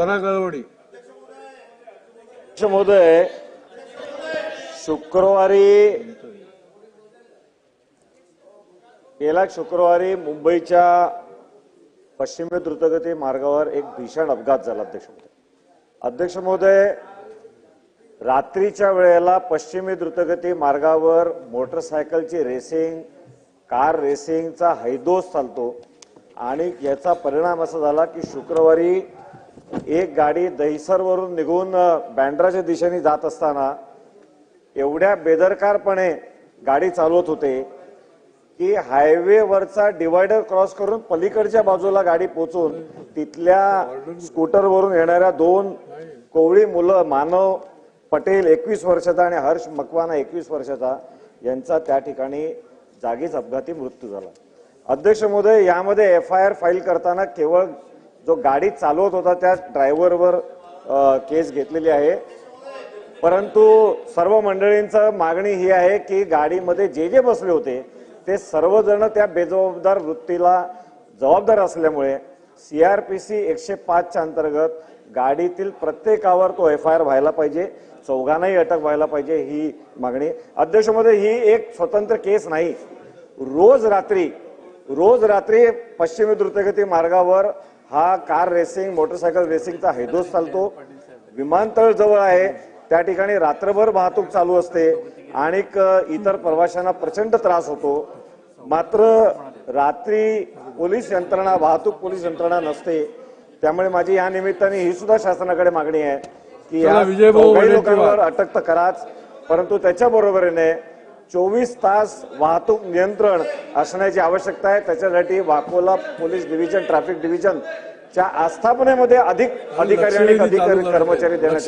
पराग गळवडी अध्यक्ष महोदय शुक्रवारी गेल्या शुक्रवारी मुंबईच्या पश्चिमे द्रुतगती मार्गावर एक भीषण अपघात झाला अध्यक्ष महोदय. अध्यक्ष महोदय रात्रीच्या वेळेला पश्चिमी द्रुतगती मार्गावर मोटरसायकलची रेसिंग कार रेसिंगचा हैदोस चालतो आणि याचा परिणाम असा झाला की शुक्रवारी एक गाडी दहिसरवरून निघून बँड्राच्या दिशेने जात असताना एवढ्या बेदरकारपणे गाडी चालवत होते की हायवेवरचा डिवायडर क्रॉस करून पलीकडच्या बाजूला गाडी पोचून तिथल्या स्कूटरवरून येणाऱ्या दोन कोवळी मुलं मानव पटेल एकवीस वर्षाचा आणि हर्ष मकवाना एकवीस वर्षाचा यांचा त्या ठिकाणी जागीच अपघाती मृत्यू झाला. अध्यक्ष महोदय यामध्ये एफ आय आर फाईल करताना केवळ जो गाडी चालवत होता त्या ड्रायव्हरवर केस घेतलेली आहे. परंतु सर्व मंडळींचं मागणी ही आहे की गाडीमध्ये जे जे बसले होते ते सर्वजण त्या बेजबाबदार वृत्तीला जबाबदार असल्यामुळे सी आर पी सी एकशे पाचच्या अंतर्गत गाडीतील प्रत्येकावर तो एफ आय आर व्हायला पाहिजे चौघांनाही अटक व्हायला पाहिजे ही मागणी. अध्यक्षमध्ये ही एक स्वतंत्र केस नाही. रोज रात्री रोज रात्री पश्चिमी द्रुतगती मार्गावर हा कार रेसिंग मोटरसायकल रेसिंगचा हैदोस चालतो. विमानतळ जवळ आहे. त्या ठिकाणी रात्रभर वाहतूक चालू असते. आणि इतर प्रवाशांना प्रचंड त्रास होतो. मात्र रात्री पोलीस यंत्रणा वाहतूक पोलीस यंत्रणा नसते. त्यामुळे माझी या निमित्ताने ही सुद्धा शासनाकडे मागणी आहे की या. लोकांवर अटक तर कराच परंतु त्याच्या बरोबरीने चोवीस तास वाहतूक नियंत्रण असण्याची आवश्यकता आहे त्याच्यासाठी Vakola police division traffic division च्या आस्थापनेमध्ये अधिक अधिकारी आणि अधिकारी. कर्मचारी देण्यात